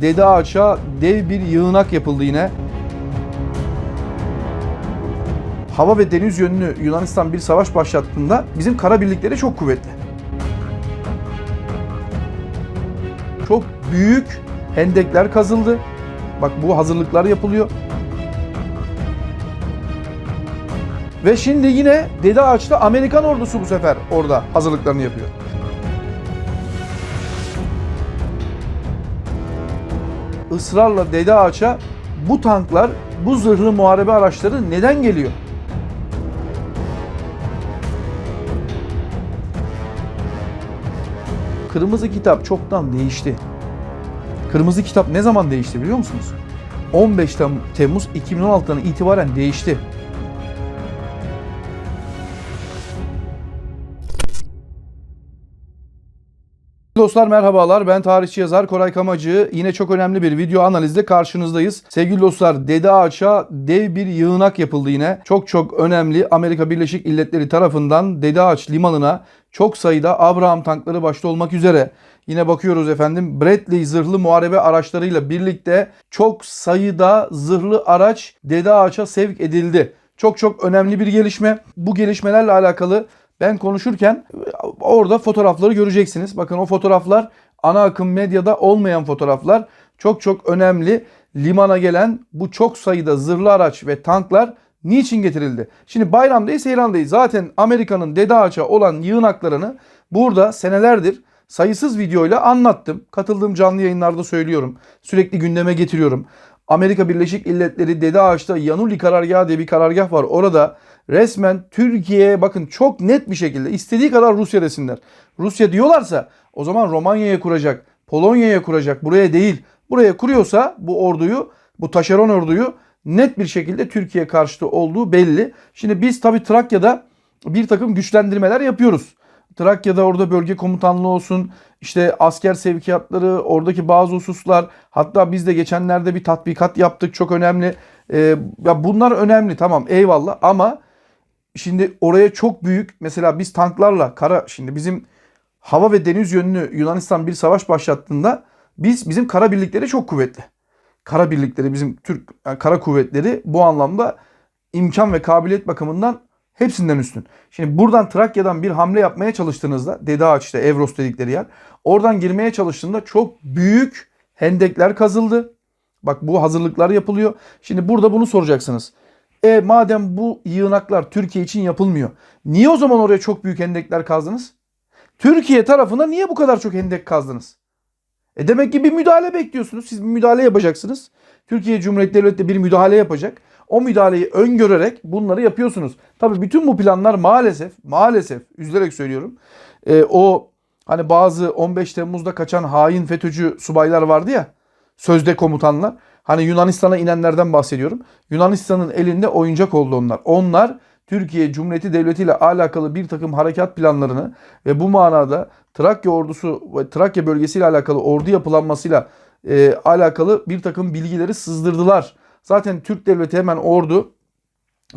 Dede Ağaç'a dev bir yığınak yapıldı yine. Hava ve deniz yönlü Yunanistan bir savaş başlattığında bizim kara birlikleri çok kuvvetli. Çok büyük hendekler kazıldı. Bak bu hazırlıklar yapılıyor. Ve şimdi yine Dede Ağaç'ta Amerikan ordusu bu sefer orada hazırlıklarını yapıyor. Israrla Dede Ağaç'a bu tanklar, bu zırhlı muharebe araçları neden geliyor? Kırmızı kitap çoktan değişti. Kırmızı kitap ne zaman değişti biliyor musunuz? 15 Tem- Temmuz 2016'dan itibaren değişti. Dostlar merhabalar ben tarihçi yazar Koray Kamacı. Yine çok önemli bir video analizde karşınızdayız. Sevgili dostlar Dede Ağaç'a dev bir yığınak yapıldı yine. Çok çok önemli Amerika Birleşik Milletleri tarafından Dede Ağaç limanına çok sayıda Abraham tankları başta olmak üzere Yine bakıyoruz efendim Bradley zırhlı muharebe araçlarıyla birlikte çok sayıda zırhlı araç Dede Ağaç'a sevk edildi. Çok çok önemli bir gelişme. Bu gelişmelerle alakalı ben konuşurken orada fotoğrafları göreceksiniz. Bakın o fotoğraflar ana akım medyada olmayan fotoğraflar. Çok çok önemli. Limana gelen bu çok sayıda zırhlı araç ve tanklar niçin getirildi? Şimdi bayram değil seyran değil. Zaten Amerika'nın Dede Ağaç'a olan yığınaklarını burada senelerdir sayısız videoyla anlattım. Katıldığım canlı yayınlarda söylüyorum. Sürekli gündeme getiriyorum. Amerika Birleşik Milletleri Dede Ağaç'ta Yanuli karargahı diye bir karargah var. Orada resmen Türkiye'ye bakın çok net bir şekilde istediği kadar Rusya desinler. Rusya diyorlarsa o zaman Romanya'ya kuracak, Polonya'ya kuracak. Buraya değil. Buraya kuruyorsa bu orduyu, bu taşeron orduyu net bir şekilde Türkiye karşıtı olduğu belli. Şimdi biz tabii Trakya'da bir takım güçlendirmeler yapıyoruz. Trakya'da orada bölge komutanlığı olsun, işte asker sevkiyatları, oradaki bazı hususlar. Hatta biz de geçenlerde bir tatbikat yaptık çok önemli. Ee, ya bunlar önemli tamam eyvallah ama şimdi oraya çok büyük mesela biz tanklarla kara şimdi bizim hava ve deniz yönlü Yunanistan bir savaş başlattığında biz bizim kara birlikleri çok kuvvetli. Kara birlikleri bizim Türk yani kara kuvvetleri bu anlamda imkan ve kabiliyet bakımından hepsinden üstün. Şimdi buradan Trakya'dan bir hamle yapmaya çalıştığınızda Dede Ağaç işte Evros dedikleri yer. Oradan girmeye çalıştığında çok büyük hendekler kazıldı. Bak bu hazırlıklar yapılıyor. Şimdi burada bunu soracaksınız. E madem bu yığınaklar Türkiye için yapılmıyor. Niye o zaman oraya çok büyük hendekler kazdınız? Türkiye tarafına niye bu kadar çok hendek kazdınız? E demek ki bir müdahale bekliyorsunuz. Siz bir müdahale yapacaksınız. Türkiye Cumhuriyeti Devleti de bir müdahale yapacak. O müdahaleyi öngörerek bunları yapıyorsunuz. Tabii bütün bu planlar maalesef, maalesef üzülerek söylüyorum. e, o hani bazı 15 Temmuz'da kaçan hain FETÖ'cü subaylar vardı ya. Sözde komutanlar. Hani Yunanistan'a inenlerden bahsediyorum. Yunanistan'ın elinde oyuncak oldu onlar. Onlar Türkiye Cumhuriyeti Devleti ile alakalı bir takım harekat planlarını ve bu manada Trakya ordusu ve Trakya bölgesiyle alakalı ordu yapılanmasıyla e, alakalı bir takım bilgileri sızdırdılar. Zaten Türk Devleti hemen ordu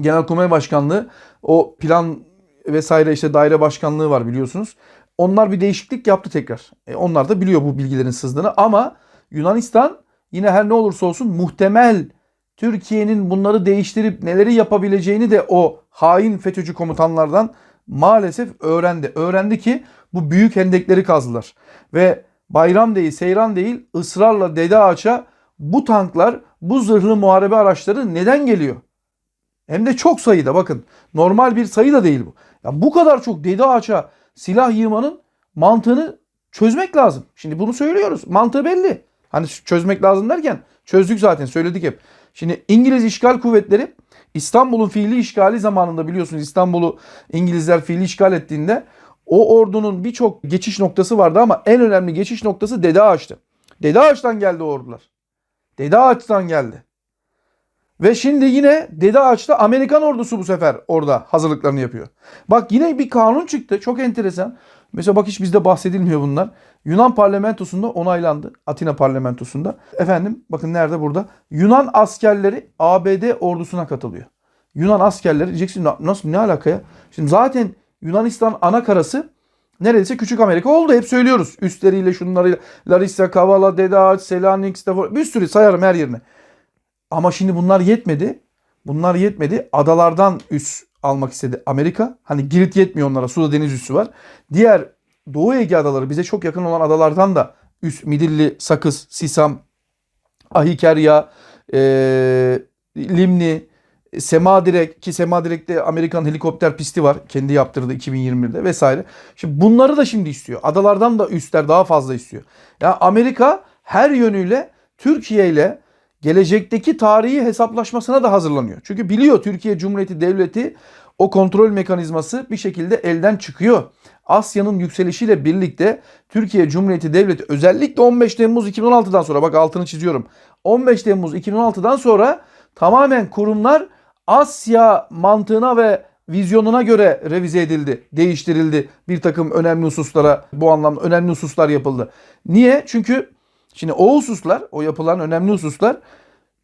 Genelkurmay Başkanlığı o plan vesaire işte daire başkanlığı var biliyorsunuz. Onlar bir değişiklik yaptı tekrar. E, onlar da biliyor bu bilgilerin sızdığını ama Yunanistan yine her ne olursa olsun muhtemel Türkiye'nin bunları değiştirip neleri yapabileceğini de o hain FETÖ'cü komutanlardan maalesef öğrendi. Öğrendi ki bu büyük hendekleri kazdılar. Ve bayram değil, seyran değil ısrarla Dede Ağaç'a bu tanklar, bu zırhlı muharebe araçları neden geliyor? Hem de çok sayıda bakın. Normal bir sayı da değil bu. Ya bu kadar çok Dede Ağaç'a silah yığmanın mantığını çözmek lazım. Şimdi bunu söylüyoruz. Mantığı belli. Hani çözmek lazım derken çözdük zaten söyledik hep. Şimdi İngiliz işgal kuvvetleri İstanbul'un fiili işgali zamanında biliyorsunuz İstanbul'u İngilizler fiili işgal ettiğinde o ordunun birçok geçiş noktası vardı ama en önemli geçiş noktası Dede Ağaç'tı. Dede Ağaç'tan geldi ordular. Dede Ağaç'tan geldi. Ve şimdi yine Dede Ağaç'ta Amerikan ordusu bu sefer orada hazırlıklarını yapıyor. Bak yine bir kanun çıktı. Çok enteresan. Mesela bak hiç bizde bahsedilmiyor bunlar. Yunan parlamentosunda onaylandı. Atina parlamentosunda. Efendim bakın nerede burada. Yunan askerleri ABD ordusuna katılıyor. Yunan askerleri diyeceksin nasıl ne alaka ya? Şimdi zaten Yunanistan ana karası neredeyse küçük Amerika oldu. Hep söylüyoruz. Üstleriyle şunlarıyla Larissa, Kavala, Dede Selanik, Stafor bir sürü sayarım her yerine. Ama şimdi bunlar yetmedi. Bunlar yetmedi. Adalardan üs almak istedi Amerika. Hani Girit yetmiyor onlara. Suda deniz üssü var. Diğer Doğu Ege adaları bize çok yakın olan adalardan da üs Midilli, Sakız, Sisam, Ahikerya, eee Limni, Semadirek ki Semadirek'te Amerikan helikopter pisti var. Kendi yaptırdı 2021'de vesaire. Şimdi bunları da şimdi istiyor. Adalardan da üstler daha fazla istiyor. Yani Amerika her yönüyle Türkiye ile gelecekteki tarihi hesaplaşmasına da hazırlanıyor. Çünkü biliyor Türkiye Cumhuriyeti Devleti o kontrol mekanizması bir şekilde elden çıkıyor. Asya'nın yükselişiyle birlikte Türkiye Cumhuriyeti Devleti özellikle 15 Temmuz 2016'dan sonra bak altını çiziyorum. 15 Temmuz 2016'dan sonra tamamen kurumlar Asya mantığına ve vizyonuna göre revize edildi, değiştirildi. Bir takım önemli hususlara bu anlamda önemli hususlar yapıldı. Niye? Çünkü şimdi o hususlar, o yapılan önemli hususlar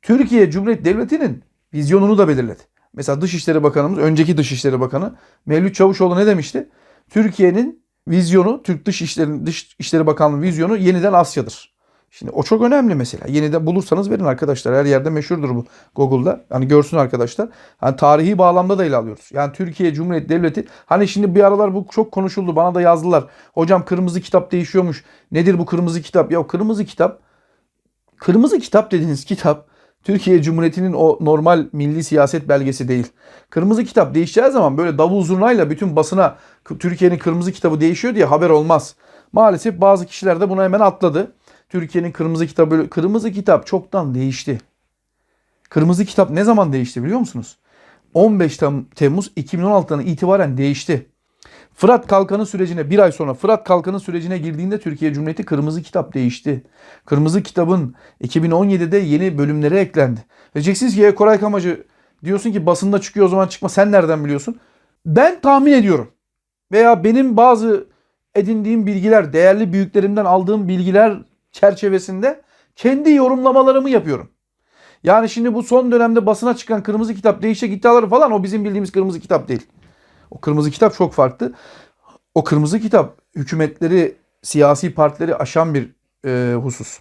Türkiye Cumhuriyeti Devleti'nin vizyonunu da belirledi. Mesela Dışişleri Bakanımız, önceki Dışişleri Bakanı Mevlüt Çavuşoğlu ne demişti? Türkiye'nin vizyonu, Türk Dışişleri, Dışişleri Bakanlığı vizyonu yeniden Asya'dır. Şimdi o çok önemli mesela. Yeniden bulursanız verin arkadaşlar. Her yerde meşhurdur bu Google'da. Hani görsün arkadaşlar. Hani tarihi bağlamda da ele alıyoruz. Yani Türkiye Cumhuriyeti Devleti hani şimdi bir aralar bu çok konuşuldu. Bana da yazdılar. Hocam kırmızı kitap değişiyormuş. Nedir bu kırmızı kitap? Ya kırmızı kitap Kırmızı kitap dediğiniz kitap Türkiye Cumhuriyeti'nin o normal milli siyaset belgesi değil. Kırmızı kitap değişeceği zaman böyle davul zurnayla bütün basına Türkiye'nin kırmızı kitabı değişiyor diye haber olmaz. Maalesef bazı kişiler de buna hemen atladı. Türkiye'nin kırmızı kitabı kırmızı kitap çoktan değişti. Kırmızı kitap ne zaman değişti biliyor musunuz? 15 Tem- Temmuz 2016'dan itibaren değişti. Fırat Kalkanı sürecine bir ay sonra Fırat Kalkanı sürecine girdiğinde Türkiye Cumhuriyeti Kırmızı Kitap değişti. Kırmızı Kitabın 2017'de yeni bölümleri eklendi. Diyeceksiniz ki "E, Koray Kamacı diyorsun ki basında çıkıyor o zaman çıkma sen nereden biliyorsun? Ben tahmin ediyorum. Veya benim bazı edindiğim bilgiler, değerli büyüklerimden aldığım bilgiler çerçevesinde kendi yorumlamalarımı yapıyorum. Yani şimdi bu son dönemde basına çıkan kırmızı kitap değişecek iddiaları falan o bizim bildiğimiz kırmızı kitap değil. O kırmızı kitap çok farklı. O kırmızı kitap hükümetleri, siyasi partileri aşan bir e, husus.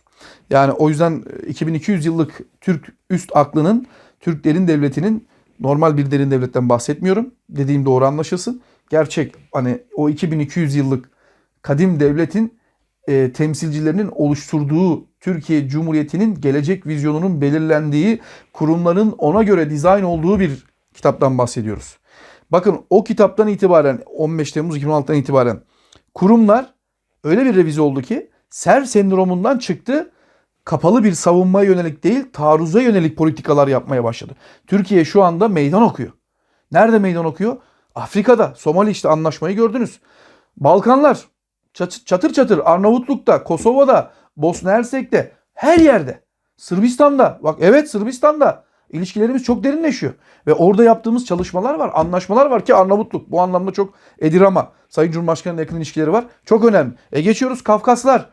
Yani o yüzden 2200 yıllık Türk üst aklının, Türk derin devletinin normal bir derin devletten bahsetmiyorum. Dediğim doğru anlaşılsın. Gerçek hani o 2200 yıllık kadim devletin e, temsilcilerinin oluşturduğu Türkiye Cumhuriyeti'nin gelecek vizyonunun belirlendiği kurumların ona göre dizayn olduğu bir kitaptan bahsediyoruz. Bakın o kitaptan itibaren 15 Temmuz 2016'dan itibaren kurumlar öyle bir revize oldu ki ser sendromundan çıktı. Kapalı bir savunmaya yönelik değil, taarruza yönelik politikalar yapmaya başladı. Türkiye şu anda meydan okuyor. Nerede meydan okuyor? Afrika'da, Somali işte anlaşmayı gördünüz. Balkanlar, çatır çatır Arnavutluk'ta, Kosova'da, Bosna Hersek'te, her yerde. Sırbistan'da, bak evet Sırbistan'da ilişkilerimiz çok derinleşiyor. Ve orada yaptığımız çalışmalar var, anlaşmalar var ki Arnavutluk bu anlamda çok Edirama, Sayın Cumhurbaşkanı'nın yakın ilişkileri var. Çok önemli. E geçiyoruz Kafkaslar.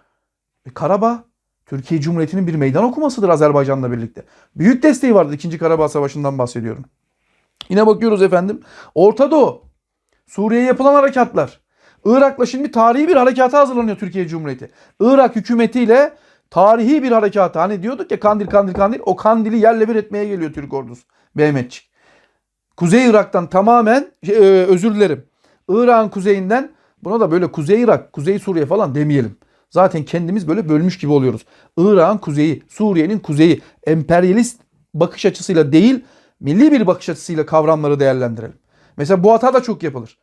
E Karabağ, Türkiye Cumhuriyeti'nin bir meydan okumasıdır Azerbaycan'la birlikte. Büyük desteği vardı 2. Karabağ Savaşı'ndan bahsediyorum. Yine bakıyoruz efendim. Orta Doğu, Suriye'ye yapılan harekatlar. Irak'la şimdi tarihi bir harekata hazırlanıyor Türkiye Cumhuriyeti. Irak hükümetiyle tarihi bir harekata. Hani diyorduk ya kandil kandil kandil. O kandili yerle bir etmeye geliyor Türk ordusu. Mehmetçik. Kuzey Irak'tan tamamen şey, e, özür dilerim. Irak'ın kuzeyinden buna da böyle Kuzey Irak, Kuzey Suriye falan demeyelim. Zaten kendimiz böyle bölmüş gibi oluyoruz. Irak'ın kuzeyi, Suriye'nin kuzeyi emperyalist bakış açısıyla değil, milli bir bakış açısıyla kavramları değerlendirelim. Mesela bu hata da çok yapılır.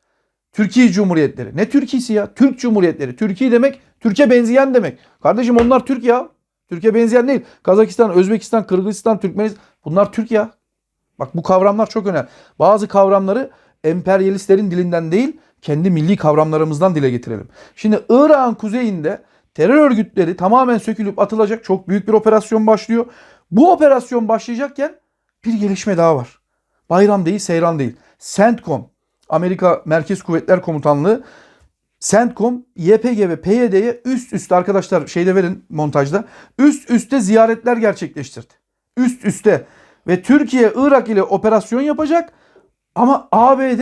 Türkiye Cumhuriyetleri. Ne Türkiye'si ya? Türk Cumhuriyetleri. Türkiye demek Türkiye benzeyen demek. Kardeşim onlar Türk ya. Türkiye benzeyen değil. Kazakistan, Özbekistan, Kırgızistan, Türkmenistan bunlar Türk ya. Bak bu kavramlar çok önemli. Bazı kavramları emperyalistlerin dilinden değil, kendi milli kavramlarımızdan dile getirelim. Şimdi Irak'ın kuzeyinde terör örgütleri tamamen sökülüp atılacak çok büyük bir operasyon başlıyor. Bu operasyon başlayacakken bir gelişme daha var. Bayram değil, seyran değil. CENTCOM, Amerika Merkez Kuvvetler Komutanlığı CENTCOM, YPG ve PYD'ye üst üste arkadaşlar şeyde verin montajda. Üst üste ziyaretler gerçekleştirdi. Üst üste. Ve Türkiye Irak ile operasyon yapacak ama ABD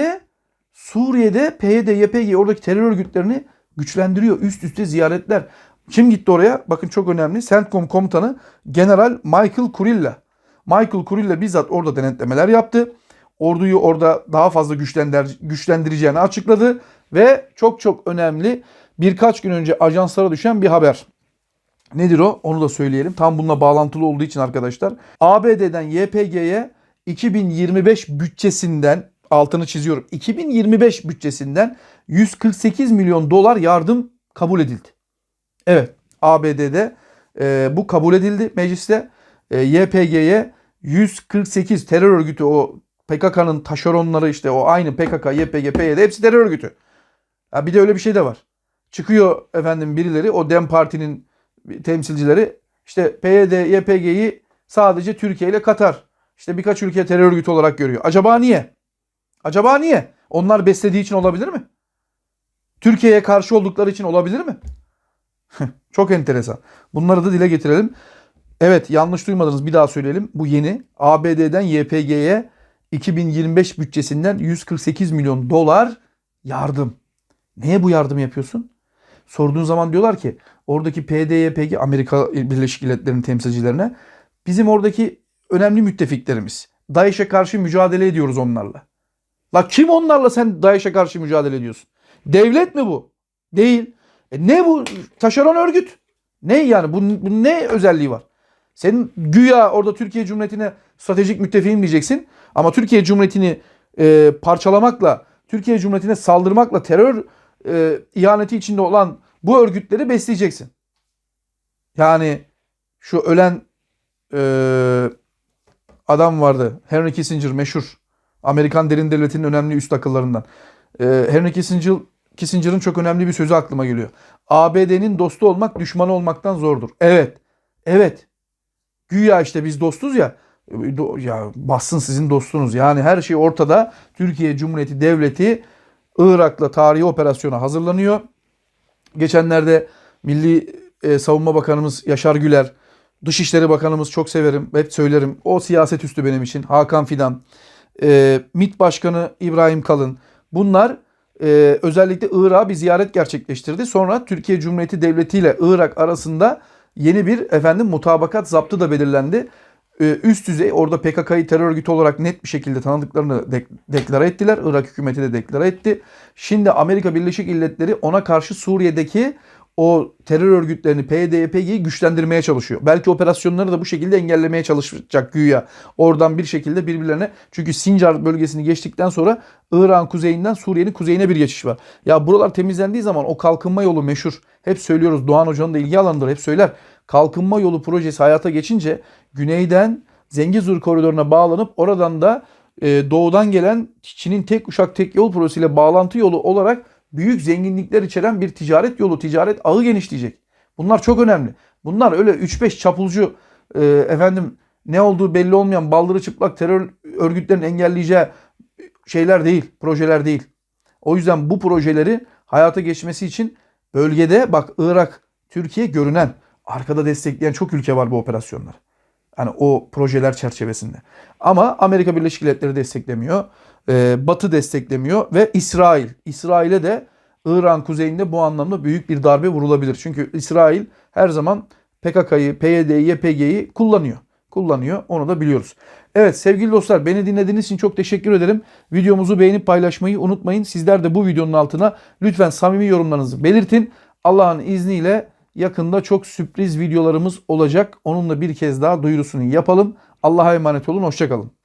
Suriye'de PYD, YPG oradaki terör örgütlerini güçlendiriyor. Üst üste ziyaretler. Kim gitti oraya? Bakın çok önemli. CENTCOM komutanı General Michael Kurilla. Michael Kurilla bizzat orada denetlemeler yaptı. Orduyu orada daha fazla güçlendir, güçlendireceğini açıkladı. Ve çok çok önemli birkaç gün önce ajanslara düşen bir haber. Nedir o? Onu da söyleyelim. Tam bununla bağlantılı olduğu için arkadaşlar. ABD'den YPG'ye 2025 bütçesinden altını çiziyorum. 2025 bütçesinden 148 milyon dolar yardım kabul edildi. Evet ABD'de e, bu kabul edildi mecliste. E, YPG'ye 148 terör örgütü o PKK'nın taşeronları işte o aynı PKK, YPG, PYD hepsi terör örgütü. Ha, bir de öyle bir şey de var. Çıkıyor efendim birileri o DEM Parti'nin temsilcileri işte PYD, YPG'yi sadece Türkiye ile Katar işte birkaç ülke terör örgütü olarak görüyor. Acaba niye? Acaba niye? Onlar beslediği için olabilir mi? Türkiye'ye karşı oldukları için olabilir mi? Çok enteresan. Bunları da dile getirelim. Evet yanlış duymadınız bir daha söyleyelim. Bu yeni ABD'den YPG'ye 2025 bütçesinden 148 milyon dolar yardım. Neye bu yardım yapıyorsun? Sorduğun zaman diyorlar ki oradaki PDYPG Amerika Birleşik Devletleri'nin temsilcilerine bizim oradaki önemli müttefiklerimiz. DAEŞ'e karşı mücadele ediyoruz onlarla. La kim onlarla sen DAEŞ'e karşı mücadele ediyorsun? Devlet mi bu? Değil. E ne bu? Taşeron örgüt. Ne yani? Bunun, bunun ne özelliği var? Senin güya orada Türkiye Cumhuriyeti'ne stratejik müttefiğim diyeceksin. Ama Türkiye Cumhuriyeti'ni e, parçalamakla, Türkiye Cumhuriyeti'ne saldırmakla terör e, ihaneti içinde olan bu örgütleri besleyeceksin. Yani şu ölen e, adam vardı. Henry Kissinger meşhur. Amerikan derin devletinin önemli üst akıllarından. E, Henry Kissinger Kissinger'ın çok önemli bir sözü aklıma geliyor. ABD'nin dostu olmak düşmanı olmaktan zordur. Evet. Evet. Güya işte biz dostuz ya. Ya bassın sizin dostunuz. Yani her şey ortada. Türkiye Cumhuriyeti Devleti Irak'la tarihi operasyona hazırlanıyor. Geçenlerde Milli e, Savunma Bakanımız Yaşar Güler, Dışişleri Bakanımız çok severim, hep söylerim. O siyaset üstü benim için. Hakan Fidan, e, MİT Başkanı İbrahim Kalın. Bunlar e, özellikle Irak'a bir ziyaret gerçekleştirdi. Sonra Türkiye Cumhuriyeti Devleti ile Irak arasında yeni bir efendim mutabakat zaptı da belirlendi. E, üst düzey orada PKK'yı terör örgütü olarak net bir şekilde tanıdıklarını dek- deklare ettiler. Irak hükümeti de deklare etti. Şimdi Amerika Birleşik Devletleri ona karşı Suriye'deki o terör örgütlerini PYD-YPG'yi güçlendirmeye çalışıyor. Belki operasyonları da bu şekilde engellemeye çalışacak güya. Oradan bir şekilde birbirlerine çünkü Sincar bölgesini geçtikten sonra İran kuzeyinden Suriye'nin kuzeyine bir geçiş var. Ya buralar temizlendiği zaman o kalkınma yolu meşhur. Hep söylüyoruz Doğan Hoca'nın da ilgi alanıdır. Hep söyler. Kalkınma yolu projesi hayata geçince güneyden Zengezur koridoruna bağlanıp oradan da e, doğudan gelen Çin'in tek uşak tek yol projesiyle bağlantı yolu olarak büyük zenginlikler içeren bir ticaret yolu, ticaret ağı genişleyecek. Bunlar çok önemli. Bunlar öyle 3-5 çapulcu e, efendim ne olduğu belli olmayan baldırı çıplak terör örgütlerinin engelleyeceği şeyler değil, projeler değil. O yüzden bu projeleri hayata geçmesi için bölgede bak Irak, Türkiye görünen, arkada destekleyen çok ülke var bu operasyonları. Yani o projeler çerçevesinde. Ama Amerika Birleşik Devletleri desteklemiyor. Ee, Batı desteklemiyor ve İsrail. İsrail'e de İran kuzeyinde bu anlamda büyük bir darbe vurulabilir. Çünkü İsrail her zaman PKK'yı, PYD'yi, YPG'yi kullanıyor. Kullanıyor. Onu da biliyoruz. Evet sevgili dostlar beni dinlediğiniz için çok teşekkür ederim. Videomuzu beğenip paylaşmayı unutmayın. Sizler de bu videonun altına lütfen samimi yorumlarınızı belirtin. Allah'ın izniyle yakında çok sürpriz videolarımız olacak. Onunla bir kez daha duyurusunu yapalım. Allah'a emanet olun. Hoşçakalın.